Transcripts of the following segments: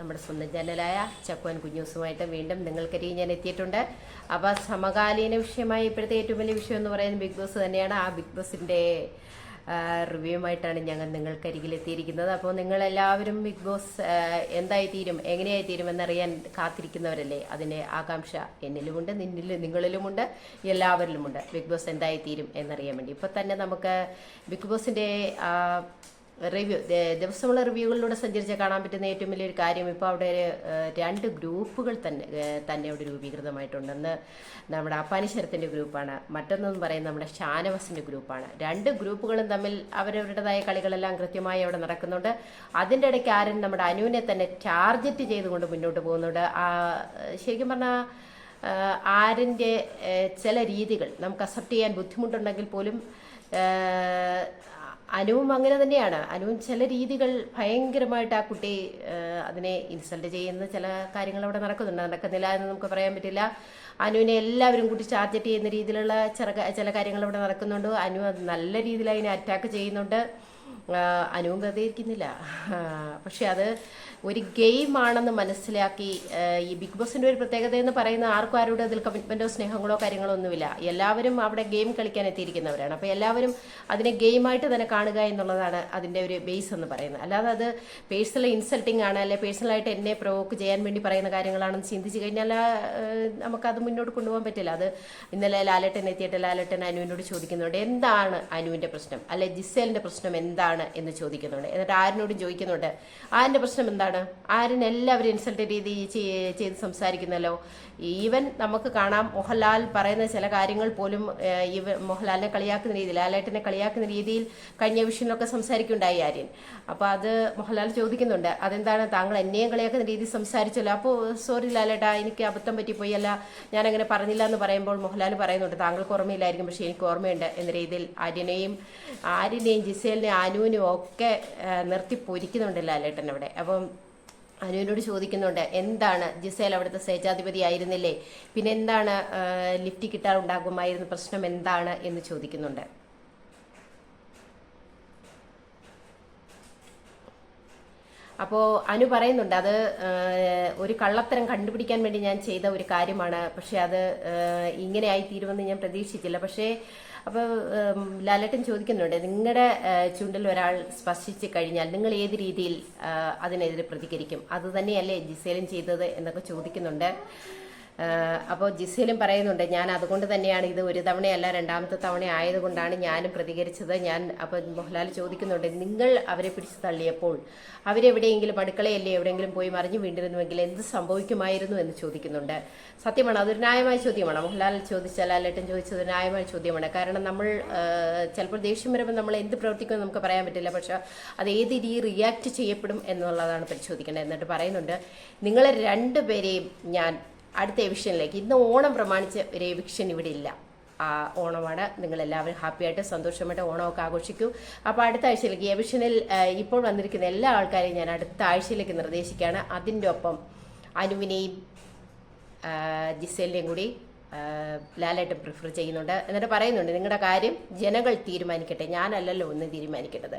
നമ്മുടെ സ്വന്തം ചാനലായ ചക്കുവൻ കുഞ്ഞൂസുമായിട്ട് വീണ്ടും നിങ്ങൾക്കരികെ ഞാൻ എത്തിയിട്ടുണ്ട്. അപ്പോൾ സമകാലീന വിഷയമായ ഇപ്പോഴത്തെ ഏറ്റവും വലിയ വിഷയം എന്ന് പറയുന്നത് ബിഗ് ബോസ് തന്നെയാണ്. ആ ബിഗ് ബോസിന്റെ റിവ്യൂമായിട്ടാണ് ഞങ്ങൾ നിങ്ങൾക്കരികിൽ എത്തിയിരിക്കുന്നത്. അപ്പോൾ നിങ്ങളെല്ലാവരും ബിഗ് ബോസ് എന്തായി തീരും എങ്ങനെയായി തീരും എന്നറിയാൻ കാത്തിരിക്കുന്നവരല്ലേ? അതിന്റെ ആകാംക്ഷ എന്നിലുമുണ്ട് നിന്നിൽ നിങ്ങളിലുമുണ്ട് എല്ലാവരിലുമുണ്ട്. ബിഗ് ബോസ് എന്തായി തീരും എന്നറിയാൻ വേണ്ടി. ഇപ്പോൾ തന്നെ നമുക്ക് ബിഗ് ബോസിന്റെ റിവ്യൂ ദിവസമുള്ള റിവ്യൂകളിലൂടെ സഞ്ചരിച്ച് കാണാൻ പറ്റുന്ന ഏറ്റവും വലിയൊരു കാര്യം ഇപ്പോൾ അവിടെ രണ്ട് ഗ്രൂപ്പുകൾ തന്നെ തന്നെ അവിടെ രൂപീകൃതമായിട്ടുണ്ടെന്ന് നമ്മുടെ അപ്പാനിശ്വരത്തിന്റെ ഗ്രൂപ്പാണ്. മറ്റൊന്നെന്ന് പറയുന്നത് നമ്മുടെ ഷാനവസിന്റെ ഗ്രൂപ്പാണ്. രണ്ട് ഗ്രൂപ്പുകളും തമ്മിൽ അവരവരുടേതായ കളികളെല്ലാം കൃത്യമായി അവിടെ നടക്കുന്നുണ്ട്. അതിന്റെ ഇടയ്ക്ക് ആരും നമ്മുടെ അനുവിനെ തന്നെ ടാർഗറ്റ് ചെയ്തുകൊണ്ട് മുന്നോട്ട് പോകുന്നുണ്ട്. ശരിക്കും പറഞ്ഞാൽ ആരിന്റെ ചില രീതികൾ നമുക്ക് അക്സെപ്റ്റ് ചെയ്യാൻ ബുദ്ധിമുട്ടുണ്ടെങ്കിൽ പോലും അനുവും അങ്ങനെ തന്നെയാണ്. അനുവും ചില രീതികൾ ഭയങ്കരമായിട്ട് ആ കുട്ടി അതിനെ ഇൻസൾട്ട് ചെയ്യുന്ന ചില കാര്യങ്ങൾ അവിടെ നടക്കുന്നുണ്ട്. നടക്കുന്നില്ല എന്ന് നമുക്ക് പറയാൻ പറ്റില്ല. അനുവിനെ എല്ലാവരും കൂടി ടാർഗറ്റ് ചെയ്യുന്ന രീതിയിലുള്ള ചില ചില കാര്യങ്ങൾ അവിടെ നടക്കുന്നുണ്ട്. അനു നല്ല രീതിയിൽ അതിനെ അറ്റാക്ക് ചെയ്യുന്നുണ്ട്. അനുവും പ്രതികരിക്കുന്നില്ല പക്ഷെ അത് ഒരു ഗെയിമാണെന്ന് മനസ്സിലാക്കി ഈ ബിഗ് ബോസിന്റെ ഒരു പ്രത്യേകത എന്ന് പറയുന്ന ആർക്കും ആരോടും അതിൽ കമ്മിറ്റ്മെന്റോ സ്നേഹങ്ങളോ കാര്യങ്ങളോ ഒന്നുമില്ല. എല്ലാവരും അവിടെ ഗെയിം കളിക്കാൻ എത്തിയിരിക്കുന്നവരാണ്. അപ്പോൾ എല്ലാവരും അതിനെ ഗെയിമായിട്ട് തന്നെ കാണുക എന്നുള്ളതാണ് അതിന്റെ ഒരു ബേസ് എന്ന് പറയുന്നത്. അല്ലാതെ അത് പേഴ്സണൽ ഇൻസൾട്ടിങ് ആണ് അല്ലെ പേഴ്സണലായിട്ട് എന്നെ പ്രൊവോക്ക് ചെയ്യാൻ വേണ്ടി പറയുന്ന കാര്യങ്ങളാണെന്ന് ചിന്തിച്ച് കഴിഞ്ഞാൽ നമുക്കത് മുന്നോട്ട് കൊണ്ടുപോകാൻ പറ്റില്ല. അത് ഇന്നലെ ലാലേട്ടൻ എത്തിയിട്ട് ലാലേട്ടൻ അനുവിനോട് ചോദിക്കുന്നുണ്ട് എന്താണ് അനുവിന്റെ പ്രശ്നം? അല്ലെ ജിസേലിന്റെ പ്രശ്നം എന്താണ് എന്ന് ചോദിക്കുന്നുണ്ട്. എന്നിട്ട് ആരിനോടും ചോദിക്കുന്നുണ്ട്. ആരിന്റെ പ്രശ്നം എന്താണ്? ആരിന് എല്ലാവരും ഇൻസൾട്ട് രീതി ചെയ്- ചെയ്ത് സംസാരിക്കുന്നല്ലോ. ഈവൻ നമുക്ക് കാണാം മോഹൻലാൽ പറയുന്ന ചില കാര്യങ്ങൾ പോലും ഈവൻ മോഹൻലാലിനെ കളിയാക്കുന്ന രീതിയിൽ ലാലേട്ടനെ കളിയാക്കുന്ന രീതിയിൽ കഴിഞ്ഞ വിഷയങ്ങളൊക്കെ സംസാരിക്കുണ്ടായി ആര്യൻ. അപ്പോൾ അത് മോഹൻലാൽ ചോദിക്കുന്നുണ്ട്. അതെന്താണ്? താങ്കൾ എന്നെയും കളിയാക്കുന്ന രീതി സംസാരിച്ചല്ലോ. അപ്പോൾ സോറി ലാലേട്ടാ എനിക്ക് അബദ്ധം പറ്റിപ്പോയി. അല്ല അങ്ങനെ പറഞ്ഞില്ല എന്ന് പറയുമ്പോൾ മോഹൻലാൽ പറയുന്നുണ്ട് താങ്കൾക്ക് ഓർമ്മയില്ലായിരിക്കും പക്ഷേ എനിക്ക് ഓർമ്മയുണ്ട് എന്ന രീതിയിൽ ആര്യനെയും ആര്യനെയും ജിസേലിനെയും അനുവിനും ഒക്കെ നിർത്തി പൊരിക്കുന്നുണ്ടല്ലോ ലാലേട്ടൻ അവിടെ. അപ്പം അനുവിനോട് ചോദിക്കുന്നുണ്ട് എന്താണ് ജിസേൽ അവിടുത്തെ സേജാധിപതി ആയിരുന്നില്ലേ? പിന്നെ എന്താണ് ലിഫ്റ്റ് കിട്ടാറുണ്ടാകുമായിരുന്ന പ്രശ്നം എന്താണ്? എന്ന് ചോദിക്കുന്നുണ്ട്. അപ്പോൾ അനു പറയുന്നുണ്ട് അത് ഒരു കള്ളത്തരം കണ്ടുപിടിക്കാൻ വേണ്ടി ഞാൻ ചെയ്ത ഒരു കാര്യമാണ്. പക്ഷെ അത് ഇങ്ങനെ ആയി തീരുമെന്ന് ഞാൻ പ്രതീക്ഷിച്ചില്ല. പക്ഷേ അപ്പോൾ ലാലേട്ടൻ ചോദിക്കുന്നുണ്ട് നിങ്ങളുടെ ചുണ്ടിൽ ഒരാൾ സ്പർശിച്ചു കഴിഞ്ഞാൽ നിങ്ങൾ ഏത് രീതിയിൽ അതിനെതിരെ പ്രതികരിക്കും? അത് തന്നെയല്ലേ ജിസേലും ചെയ്തത് എന്നൊക്കെ ചോദിക്കുന്നുണ്ട്. അപ്പോൾ ജിസയിലും പറയുന്നുണ്ട് ഞാൻ അതുകൊണ്ട് തന്നെയാണ് ഇത് ഒരു തവണയല്ല രണ്ടാമത്തെ തവണ ആയതുകൊണ്ടാണ് ഞാനും പ്രതികരിച്ചത്. ഞാൻ അപ്പോൾ മോഹൻലാൽ ചോദിക്കുന്നുണ്ട് നിങ്ങൾ അവരെ പിടിച്ച് തള്ളിയപ്പോൾ അവരെവിടെയെങ്കിലും അടുക്കളയല്ലേ എവിടെയെങ്കിലും പോയി മറിഞ്ഞു വീണ്ടിരുന്നുവെങ്കിൽ എന്ത് സംഭവിക്കുമായിരുന്നു? എന്ന് ചോദിക്കുന്നുണ്ട്. സത്യമാണ് അതൊരു ന്യായമായ ചോദ്യമാണ്. മോഹൻലാൽ ചോദിച്ചാൽ ലാലേട്ടൻ ചോദിച്ചത് ന്യായമായ ചോദ്യമാണ്. കാരണം നമ്മൾ ചിലപ്പോൾ ദേഷ്യം വരുമ്പോൾ നമ്മൾ എന്ത് പ്രവർത്തിക്കുമെന്ന് നമുക്ക് പറയാൻ പറ്റില്ല. പക്ഷെ അത് ഏത് രീതി റിയാക്ട് ചെയ്യപ്പെടും എന്നുള്ളതാണ് പരിശോധിക്കേണ്ടത്. എന്നിട്ട് പറയുന്നുണ്ട് നിങ്ങളെ രണ്ടുപേരെയും ഞാൻ അടുത്ത എവിക്ഷനിലേക്ക് ഇന്ന് ഓണം പ്രമാണിച്ച് ഒരു എവിക്ഷൻ ഇവിടെ ഇല്ല. ഓണമാണ്. നിങ്ങളെല്ലാവരും ഹാപ്പിയായിട്ട് സന്തോഷമായിട്ട് ഓണമൊക്കെ ആഘോഷിക്കൂ. അപ്പോൾ അടുത്ത ആഴ്ചയിലേക്ക് എവിഷനിൽ ഇപ്പോൾ വന്നിരിക്കുന്ന എല്ലാ ആൾക്കാരെയും ഞാൻ അടുത്ത ആഴ്ചയിലേക്ക് നിർദ്ദേശിക്കുകയാണ്. അതിന്റെ ഒപ്പം അനുവിനെയും ജിസേലിനെയും കൂടി ലാലായിട്ട് പ്രിഫർ ചെയ്യുന്നുണ്ട്. എന്നിട്ട് പറയുന്നുണ്ട് നിങ്ങളുടെ കാര്യം ജനങ്ങൾ തീരുമാനിക്കട്ടെ. ഞാനല്ലല്ലോ ഒന്ന് തീരുമാനിക്കേണ്ടത്.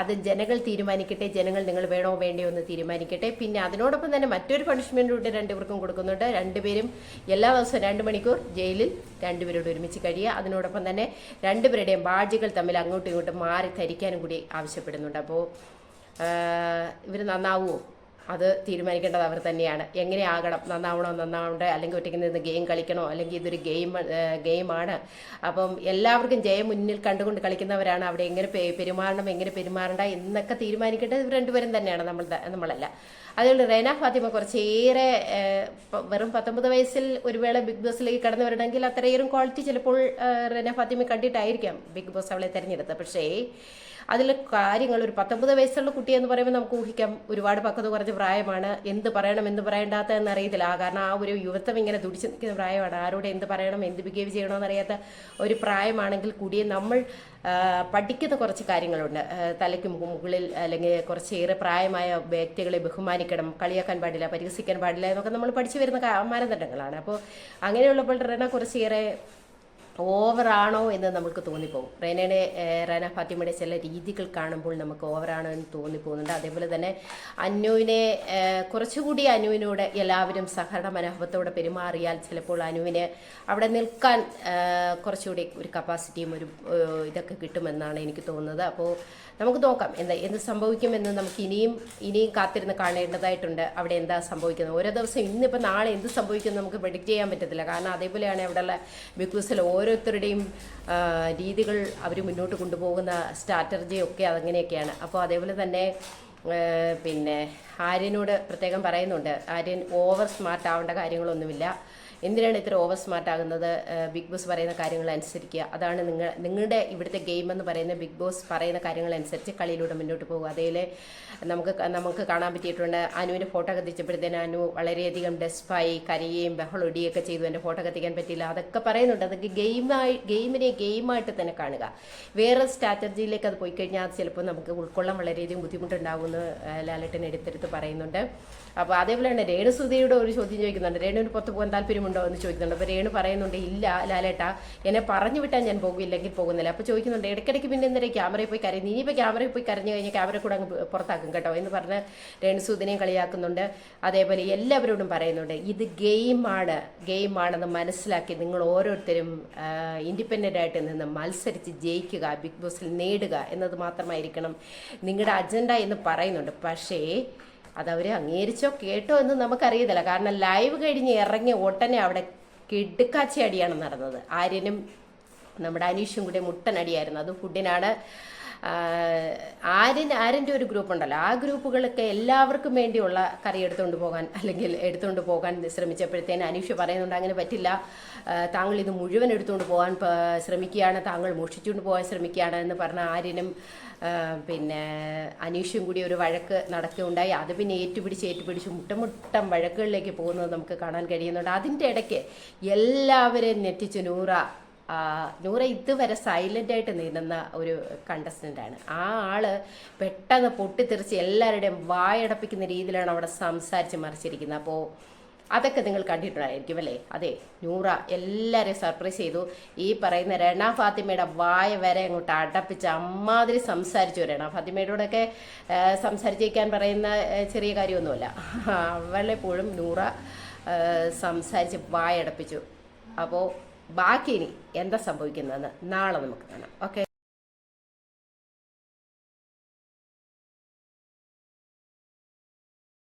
അത് ജനങ്ങൾ തീരുമാനിക്കട്ടെ. ജനങ്ങൾ നിങ്ങൾ വേണോ വേണ്ടയോ ഒന്ന് തീരുമാനിക്കട്ടെ. പിന്നെ അതിനോടൊപ്പം തന്നെ മറ്റൊരു പണിഷ്മെന്റ് കൂടി രണ്ടുപേർക്കും കൊടുക്കുന്നുണ്ട്. രണ്ടുപേരും എല്ലാ ദിവസവും രണ്ട് മണിക്കൂർ ജയിലിൽ രണ്ടുപേരോട് ഒരുമിച്ച് കഴിയുക. അതിനോടൊപ്പം തന്നെ രണ്ടുപേരുടെയും ബാഡ്ജുകൾ തമ്മിൽ അങ്ങോട്ടും ഇങ്ങോട്ടും മാറി ധരിക്കാനും കൂടി ആവശ്യപ്പെടുന്നുണ്ട്. അപ്പോൾ ഇവർ നന്നാവുമോ അത് തീരുമാനിക്കേണ്ടത് അവർ തന്നെയാണ്. എങ്ങനെയാകണം? നന്നാവണോ? നന്നാവണ്ടേ? അല്ലെങ്കിൽ ഒറ്റയ്ക്ക് നിന്ന് ഗെയിം കളിക്കണോ? അല്ലെങ്കിൽ ഇതൊരു ഗെയിം ഗെയിമാണ് അപ്പം എല്ലാവർക്കും ജയം മുന്നിൽ കണ്ടുകൊണ്ട് കളിക്കുന്നവരാണ്. അവിടെ എങ്ങനെ പെരുമാറണം എങ്ങനെ പെരുമാറണ്ട എന്നൊക്കെ തീരുമാനിക്കേണ്ടത് ഇവർ രണ്ടുപേരും തന്നെയാണ്. നമ്മൾ നമ്മളല്ല. അതുകൊണ്ട് റേന ഫാത്തിമ കുറച്ചേറെ വെറും പത്തൊമ്പത് വയസ്സിൽ ഒരു വേള ബിഗ് ബോസിലേക്ക് കടന്നു വരണമെങ്കിൽ അത്രയേറെ ക്വാളിറ്റി ചിലപ്പോൾ റേന ഫാത്തിമ കണ്ടിട്ടായിരിക്കാം ബിഗ് ബോസ് അവളെ തിരഞ്ഞെടുത്തത്. പക്ഷേ അതിൽ കാര്യങ്ങൾ ഒരു പത്തൊമ്പത് വയസ്സുള്ള കുട്ടി എന്ന് പറയുമ്പോൾ നമുക്ക് ഊഹിക്കാം ഒരുപാട് പക്വത കുറഞ്ഞ പ്രായമാണ്. എന്ത് പറയണം എന്ത് പറയേണ്ടാത്ത എന്നറിയത്തില്ല. കാരണം ആ ഒരു യുവത്വം ഇങ്ങനെ തുടിച്ചു നിൽക്കുന്ന പ്രായമാണ്. ആരോട് എന്ത് പറയണം എന്ത് ബിഹേവ് ചെയ്യണമെന്നറിയാത്ത ഒരു പ്രായമാണെങ്കിൽ കൂടിയേ നമ്മൾ പഠിക്കുന്ന കുറച്ച് കാര്യങ്ങളുണ്ട്. തലയ്ക്ക് മുകളിൽ അല്ലെങ്കിൽ കുറച്ചേറെ പ്രായമായ വ്യക്തികളെ ബഹുമാനിക്കണം കളിയാക്കാൻ പാടില്ല പരിഹസിക്കാൻ പാടില്ല എന്നൊക്കെ നമ്മൾ പഠിച്ചു വരുന്ന മാനദണ്ഡങ്ങളാണ് അപ്പോൾ അങ്ങനെയുള്ളപ്പോൾ റെന കുറച്ചേറെ ഓവറാണോ എന്ന് നമുക്ക് തോന്നിപ്പോകും. റേനയുടെ റേന ഫാത്തിമയുടെ ചില രീതികൾ കാണുമ്പോൾ നമുക്ക് ഓവറാണോ എന്ന് തോന്നിപ്പോകുന്നുണ്ട്. അതേപോലെ തന്നെ അനുവിനെ കുറച്ചുകൂടി അനുവിനോട് എല്ലാവരും സഹകരണ മനോഭാവത്തോടെ പെരുമാറിയാൽ ചിലപ്പോൾ അനുവിന് അവിടെ നിൽക്കാൻ കുറച്ചുകൂടി ഒരു കപ്പാസിറ്റിയും ഒരു ഇതൊക്കെ കിട്ടുമെന്നാണ് എനിക്ക് തോന്നുന്നത്. അപ്പോൾ നമുക്ക് നോക്കാം എന്താ എന്ത് സംഭവിക്കുമെന്ന് നമുക്ക് ഇനിയും ഇനിയും കാത്തിരുന്ന് കാണേണ്ടതായിട്ടുണ്ട്. അവിടെ എന്താ സംഭവിക്കുന്നത്? ഓരോ ദിവസം ഇന്നിപ്പോൾ നാളെ എന്ത് സംഭവിക്കുമെന്ന് നമുക്ക് പ്രെഡിക്റ്റ് ചെയ്യാൻ പറ്റത്തില്ല. കാരണം അതേപോലെയാണ് അവിടെയുള്ള ബിഗ് ബോസിൽ ഓരോരുത്തരുടെയും രീതികൾ അവർ മുന്നോട്ട് കൊണ്ടുപോകുന്ന സ്ട്രാറ്റജി ഒക്കെ അതങ്ങനെയൊക്കെയാണ് അപ്പോൾ അതേപോലെ തന്നെ പിന്നെ ആര്യനോട് പ്രത്യേകം പറയുന്നുണ്ട്. ആര്യൻ ഓവർ സ്മാർട്ട് ആവേണ്ട കാര്യങ്ങളൊന്നുമില്ല. എന്തിനാണ് ഇത്ര ഓവർ സ്മാർട്ട് ആകുന്നത്? ബിഗ് ബോസ് പറയുന്ന കാര്യങ്ങൾ അനുസരിക്കുക. അതാണ് നിങ്ങൾ നിങ്ങളുടെ ഇവിടുത്തെ ഗെയിം എന്ന് പറയുന്ന ബിഗ് ബോസ് പറയുന്ന കാര്യങ്ങൾ അനുസരിച്ച് കളിയിലൂടെ മുന്നോട്ട് പോകുക. അതേൽ നമുക്ക് നമുക്ക് കാണാൻ പറ്റിയിട്ടുണ്ട് അനുവിന്റെ ഫോട്ടോ കത്തിച്ചപ്പോഴത്തേന് അനു വളരെയധികം ഡെസ്പായി കരയുകയും ബഹളം ഇടിയൊക്കെ ചെയ്തു എന്റെ ഫോട്ടോ കത്തിക്കാൻ പറ്റിയില്ല. അതൊക്കെ പറയുന്നുണ്ട്. അതൊക്കെ ഗെയിമായി ഗെയിമിനെ ഗെയിമായിട്ട് തന്നെ കാണുക. വേറെ സ്ട്രാറ്റജിയിലേക്ക് അത് പോയി കഴിഞ്ഞാൽ അത് ചിലപ്പോൾ നമുക്ക് ഉൾക്കൊള്ളാൻ വളരെയധികം ബുദ്ധിമുട്ടുണ്ടാകുമെന്ന് ലാലേട്ടൻ എടുത്തെടുത്ത് പറയുന്നുണ്ട്. അപ്പോൾ അതേപോലെ തന്നെ രേണുസുതിയുടെ ഒരു ചോദ്യം ചോദിക്കുന്നുണ്ട്. രേണുവിന് പുറത്ത് പോകാൻ താല്പര്യമുണ്ടോ? എന്ന് ചോദിക്കുന്നുണ്ട്. അപ്പോൾ രേണു പറയുന്നുണ്ട് ഇല്ല ലാലേട്ട എന്നെ പറഞ്ഞു വിട്ടാൽ ഞാൻ പോകില്ലെങ്കിൽ പോകുന്നില്ല. അപ്പോൾ ചോദിക്കുന്നുണ്ട് ഇടയ്ക്കിടയ്ക്ക് പിന്നെ എന്തിനാ ക്യാമറയിൽ പോയി കരയുന്നു? ഇനിയിപ്പോൾ ക്യാമറയിൽ പോയി കരഞ്ഞു കഴിഞ്ഞാൽ ക്യാമറ കൂടെ അങ്ങ് പുറത്താക്കും കേട്ടോ എന്ന് പറഞ്ഞ് രേണുസൂദിനെയും കളിയാക്കുന്നുണ്ട്. അതേപോലെ എല്ലാവരോടും പറയുന്നുണ്ട് ഇത് ഗെയിമാണ് ഗെയിമാണെന്ന് മനസ്സിലാക്കി നിങ്ങൾ ഓരോരുത്തരും ഇൻഡിപെൻഡന്റ് ആയിട്ട് നിന്ന് മത്സരിച്ച് ജയിക്കുക ബിഗ് ബോസിൽ നേടുക എന്നത് മാത്രമായിരിക്കണം നിങ്ങളുടെ അജണ്ട എന്ന് പറയുന്നുണ്ട്. പക്ഷേ അതവർ അംഗീകരിച്ചോ കേട്ടോ എന്ന് നമുക്കറിയത്തില്ല. കാരണം ലൈവ് കഴിഞ്ഞ് ഇറങ്ങി ഉടനെ അവിടെ കിടുക്കാച്ചി അടിയാണ് നടന്നത്. ആര്യനും നമ്മുടെ അനീഷും കൂടി മുട്ടനടിയായിരുന്നു അത് ഫുഡിനാണ് ആര്യൻ ആര്യന്റെ ഒരു ഗ്രൂപ്പ് ഉണ്ടല്ലോ. ആ ഗ്രൂപ്പുകളൊക്കെ എല്ലാവർക്കും വേണ്ടിയുള്ള കറി എടുത്തുകൊണ്ട് പോകാൻ അല്ലെങ്കിൽ എടുത്തുകൊണ്ട് പോകാൻ ശ്രമിച്ചപ്പോഴത്തേന് അനീഷ് പറയുന്നുണ്ട് അങ്ങനെ പറ്റില്ല. താങ്കൾ ഇത് മുഴുവൻ എടുത്തുകൊണ്ട് പോകാൻ ശ്രമിക്കുകയാണ്. താങ്കൾ മോഷിച്ചുകൊണ്ട് പോകാൻ ശ്രമിക്കുകയാണ് എന്ന് പറഞ്ഞ ആര്യനും പിന്നെ അനീഷും കൂടി ഒരു വഴക്ക് നടക്കുകയുണ്ടായി അത് പിന്നെ ഏറ്റുപിടിച്ച് ഏറ്റുപിടിച്ച് മുട്ടമുട്ടം വഴക്കുകളിലേക്ക് പോകുന്നത് നമുക്ക് കാണാൻ കഴിയുന്നുണ്ട്. അതിന്റെ ഇടയ്ക്ക് എല്ലാവരെയും നെറ്റിച്ച് നൂറ നൂറ ഇതുവരെ സൈലന്റ് ആയിട്ട് നീന്തുന്ന ഒരു കണ്ടസ്റ്റന്റ് ആണ്. ആ ആൾ പെട്ടെന്ന് പൊട്ടിത്തെറിച്ച് എല്ലാവരുടെയും വായടപ്പിക്കുന്ന രീതിയിലാണ് അവിടെ സംസാരിച്ച് മറിച്ചിരിക്കുന്നത്. അപ്പോൾ അതൊക്കെ നിങ്ങൾ കണ്ടിട്ടുണ്ടായിരിക്കും അല്ലേ? അതെ നൂറ എല്ലാവരെയും സർപ്രൈസ് ചെയ്തു. ഈ പറയുന്ന രണ ഫാത്തിമയുടെ വായ വരെ അങ്ങോട്ട് അടപ്പിച്ച് അമ്മാതിരി സംസാരിച്ചു. രണ ഫാത്തിമയോടൊക്കെ സംസാരിച്ചിരിക്കാൻ പറയുന്ന ചെറിയ കാര്യമൊന്നുമല്ല. അവളെപ്പോഴും നൂറ സംസാരിച്ച് വായടപ്പിച്ചു. അപ്പോൾ ബാക്കി ഇനി എന്താ സംഭവിക്കുന്നതെന്ന് നാളെ നമുക്ക് കാണാം. ഓക്കെ